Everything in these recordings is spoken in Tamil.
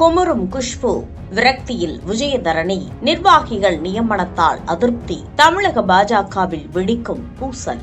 குமரும் குஷ்பு விரக்தியில் விஜயதரணி நிர்வாகிகள் நியமனத்தால் அதிருப்தி. தமிழக பாஜகவில் வெடிக்கும் பூசல்.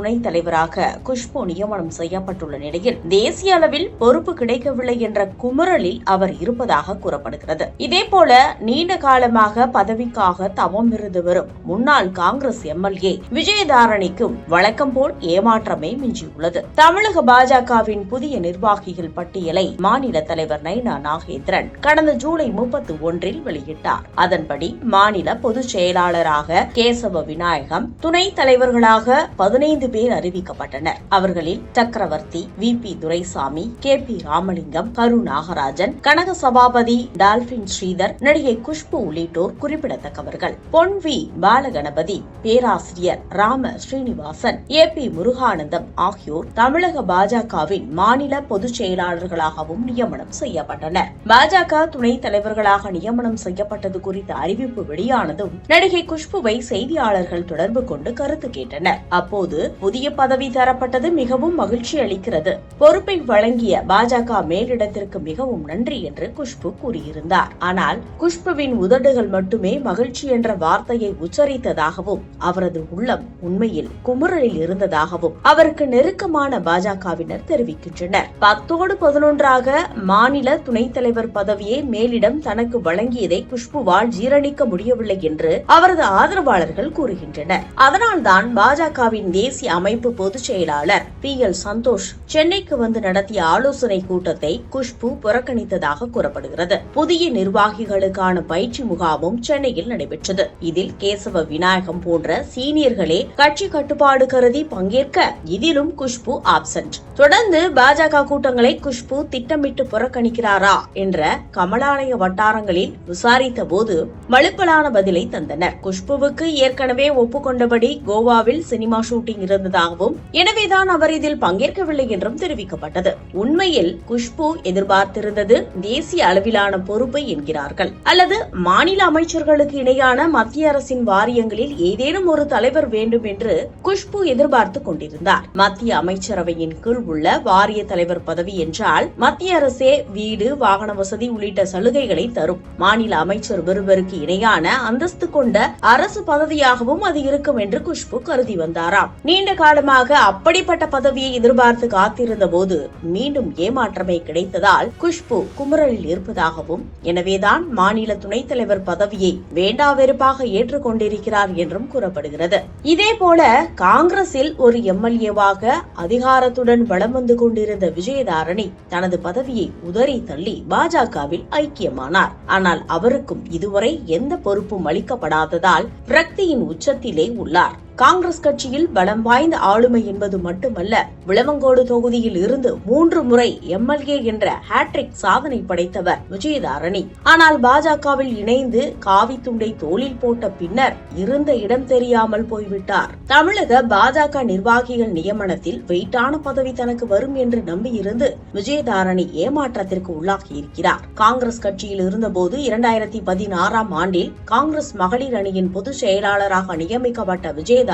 துணைத் தலைவராக குஷ்பு நியமனம் செய்யப்பட்டுள்ள நிலையில் தேசிய அளவில் பொறுப்பு கிடைக்கவில்லை என்ற குமுறலில் அவர் இருப்பதாக கூறப்படுகிறது. இதேபோல நீண்ட காலமாக பதவிக்காக தவம் இருந்து வரும் முன்னாள் காங்கிரஸ் எம்எல்ஏ விஜயதாரணிக்கும் வழக்கம் போல் ஏமாற்றமே மிஞ்சியுள்ளது. தமிழக பாஜகவின் புதிய நிர்வாகிகள் பட்டியலை மாநில தலைவர் நைனா நாகேந்திரன் கடந்த ஜூலை முப்பத்தி ஒன்றில் வெளியிட்டார். அதன்படி மாநில பொதுச் செயலாளராக கேசவ விநாயகம் துணைத் தலைவர்களாக பதினைந்து பேர் அறிவிக்கப்பட்டனர். அவர்களில் Chakravarthy V. P. Duraisamy K. P. Ramalingam Karu. Nagarajan Kanaga Sabapathy Dolphin Sridhar நடிகை குஷ்பு உள்ளிட்டோர் குறிப்பிடத்தக்கவர்கள். பொன் வி. பாலகணபதி பேராசிரியர் ராம ஸ்ரீனிவாசன் ஏ. பி. முருகானந்தம் ஆகியோர் தமிழக பாஜகவின் மாநில பொதுச் செயலாளர்களாகவும் நியமனம் செய்யப்பட்டனர். பாஜக துணைத் தலைவர்களாக நியமனம் செய்யப்பட்டது குறித்த அறிவிப்பு வெளியானதும் நடிகை குஷ்புவை செய்தியாளர்கள் தொடர்பு கொண்டு கருத்து கேட்டனர். அப்போது புதிய பதவி தரப்பட்டது மிகவும் மகிழ்ச்சி அளிக்கிறது. பொறுப்பை வழங்கிய பாஜக மேலிடத்திற்கு மிகவும் நன்றி என்று குஷ்பு கூறியிருந்தார். ஆனால் குஷ்புவின் உதடுகள் மட்டுமே மகிழ்ச்சி என்ற வார்த்தையை உச்சரித்ததாகவும் அவரது உள்ளம் உண்மையில் குமுறலில் இருந்ததாகவும் அவருக்கு நெருக்கமான பாஜகவினர் தெரிவிக்கின்றனர். பத்தோடு பதினொன்றாக மாநில துணைத் தலைவர் பதவியை மேலிடம் தனக்கு வழங்கியதை குஷ்புவால் ஜீரணிக்க முடியவில்லை என்று அவரது ஆதரவாளர்கள் கூறுகின்றனர். அதனால்தான் பாஜகவின் தேசிய தேசிய அமைப்பு பொதுச் செயலாளர் பி. எல். சந்தோஷ் சென்னைக்கு வந்து நடத்திய ஆலோசனை கூட்டத்தை குஷ்பு புறக்கணித்ததாக கூறப்படுகிறது. புதிய நிர்வாகிகளுக்கான பயிற்சி முகாமும் சென்னையில் நடைபெற்றது. இதில் கேசவ விநாயகம் போன்ற சீனியர்களே கட்சி கட்டுப்பாடு கருதி பங்கேற்க இதிலும் குஷ்பு ஆப்சென்ட் தொடர்ந்து பாஜக கூட்டங்களை குஷ்பு திட்டமிட்டு புறக்கணிக்கிறாரா என்ற கமலாலய வட்டாரங்களில் விசாரித்த போது மழுப்பலான பதிலை தந்தனர். குஷ்புவுக்கு ஏற்கனவே ஒப்புக்கொண்டபடி கோவாவில் சினிமா ஷூட்டிங் இருந்ததாகவும் எனவேதான் அவர் இதில் பங்கேற்கவில்லை என்றும் தெரிவிக்கப்பட்டது. உண்மையில் குஷ்பு எதிர்பார்த்திருந்தது தேசிய அளவிலான பொறுப்பை என்கிறார்கள். அல்லது மாநில அமைச்சர்களுக்கு இணையான மத்திய அரசின் வாரியங்களில் ஏதேனும் ஒரு தலைவர் வேண்டும் என்று குஷ்பு எதிர்பார்த்து கொண்டிருந்தார். மத்திய அமைச்சரவையின் கீழ் உள்ள வாரிய தலைவர் பதவி என்றால் மத்திய அரசே வீடு வாகன வசதி உள்ளிட்ட சலுகைகளை தரும். மாநில அமைச்சர் ஒருவருக்கு இணையான அந்தஸ்து கொண்ட அரசு பதவியாகவும் அது இருக்கும் என்று குஷ்பு கருதி வந்தாராம். நீண்ட நீண்ட காலமாக அப்படிப்பட்ட பதவியை எதிர்பார்த்து காத்திருந்த போது மீண்டும் ஏமாற்றமே கிடைத்ததால் குஷ்பு குமுறலில் இருப்பதாகவும் எனவேதான் மாநில துணைத் தலைவர் பதவியை வேண்டா வெறுப்பாக ஏற்றுக்கொண்டிருக்கிறார் என்றும் கூறப்படுகிறது. இதேபோல காங்கிரஸில் ஒரு எம்எல்ஏவாக அதிகாரத்துடன் வலம் வந்து கொண்டிருந்த விஜயதாரணி தனது பதவியை உதறி தள்ளி பாஜகவில் ஐக்கியமானார். ஆனால் அவருக்கும் இதுவரை எந்த பொறுப்பும் அளிக்கப்படாததால் விரக்தியின் உச்சத்திலே உள்ளார். காங்கிரஸ் கட்சியில் பலம் வாய்ந்த ஆளுமை என்பது மட்டுமல்ல விளவங்கோடு தொகுதியில் இருந்து மூன்று முறை எம்எல்ஏ என்ற ஹேட்ரிக் சாதனை படைத்தவர் விஜயதாரணி. ஆனால் பாஜகவில் இணைந்து காவி துண்டை தோளில் போட்ட பின்னர் இருந்த இடம் தெரியாமல் போய்விட்டார். தமிழக பாஜக நிர்வாகிகள் நியமனத்தில் வெயிட்டான பதவி தனக்கு வரும் என்று நம்பியிருந்து விஜயதாரணி ஏமாற்றத்திற்கு உள்ளாகி இருக்கிறார் காங்கிரஸ் கட்சியில் இருந்தபோது இரண்டாயிரத்தி பதினாறாம் ஆண்டில் காங்கிரஸ் மகளிர் அணியின் பொதுச் செயலாளராக நியமிக்கப்பட்ட விஜயதாரணி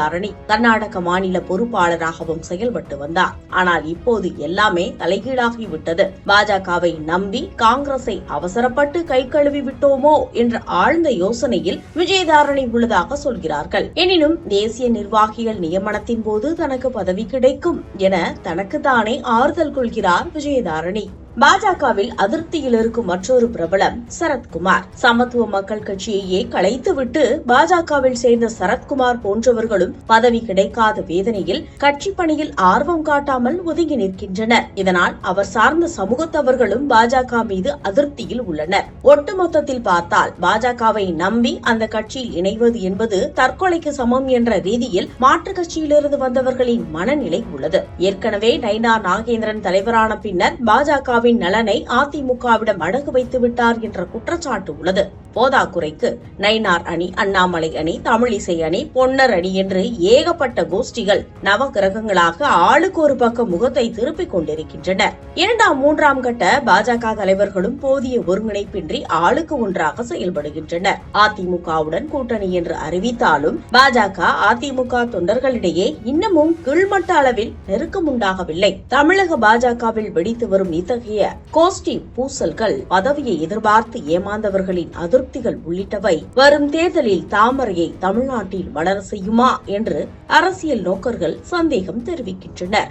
கர்நாடக மாநில பொறுப்பாளராகவும் செயல்பட்டு வந்தார். ஆனால் இப்போது எல்லாமே தலைகீழாகிவிட்டது. பாஜகவை நம்பி காங்கிரஸை அவசரப்பட்டு கை கழுவி விட்டோமோ என்ற ஆழ்ந்த யோசனையில் விஜயதாரணி உள்ளதாக சொல்கிறார்கள். எனினும் தேசிய நிர்வாகிகள் நியமனத்தின் போது தனக்கு பதவி கிடைக்கும் என தனக்குத்தானே ஆறுதல் கொள்கிறார் விஜயதாரணி. பாஜகவில் அதிருப்தியில் இருக்கும் மற்றொரு பிரபலம் சரத்குமார். சமத்துவ மக்கள் கட்சியையே கலைத்துவிட்டு பாஜகவில் சேர்ந்த சரத்குமார் போன்றவர்களும் பதவி கிடைக்காத வேதனையில் கட்சி பணியில் ஆர்வம் காட்டாமல் ஒதுங்கி நிற்கின்றனர். இதனால் அவர் சார்ந்த சமூகத்தவர்களும் பாஜக மீது அதிருப்தியில் உள்ளனர். ஒட்டுமொத்தத்தில் பார்த்தால் பாஜகவை நம்பி அந்த கட்சியில் இணைவது என்பது தற்கொலைக்கு சமம் என்ற ரீதியில் மாற்றுக் கட்சியிலிருந்து வந்தவர்களின் மனநிலை உள்ளது. ஏற்கனவே நைனா நாகேந்திரன் தலைவரான பின்னர் பாஜகவில் திமுகவின் நலனை அதிமுகவிடம் அடகு வைத்து விட்டார் என்ற குற்றச்சாட்டு உள்ளது. போதாக்குறைக்கு நயினார் அணி அண்ணாமலை அணி தமிழிசை அணி பொன்னர் அணி என்று ஏகப்பட்ட கோஷ்டிகள் நவகிரகங்களாக ஆளுக்கு ஒரு பக்கம் முகத்தை திருப்பிக் கொண்டிருக்கின்றன. இரண்டாம் மூன்றாம் கட்ட பாஜக தலைவர்களும் போதிய ஒருங்கிணைப்பின்றி ஆளுக்கு ஒன்றாக செயல்படுகின்றனர் அதிமுகவுடன் கூட்டணி என்று அறிவித்தாலும் பாஜக அதிமுக தொண்டர்களிடையே இன்னமும் கீழ்மட்ட அளவில் நெருக்கம் உண்டாகவில்லை தமிழக பாஜகவில் வெடித்து வரும் இத்தகைய கோஷ்டி பூசல்கள் பதவியை எதிர்பார்த்து ஏமாந்தவர்களின் அதிருப்திகள் உள்ளிட்டவை. வரும் தேர்தலில் தாமரையை தமிழ்நாட்டில் வளர செய்யுமா என்று அரசியல் நோக்கர்கள் சந்தேகம் தெரிவிக்கின்றனர்.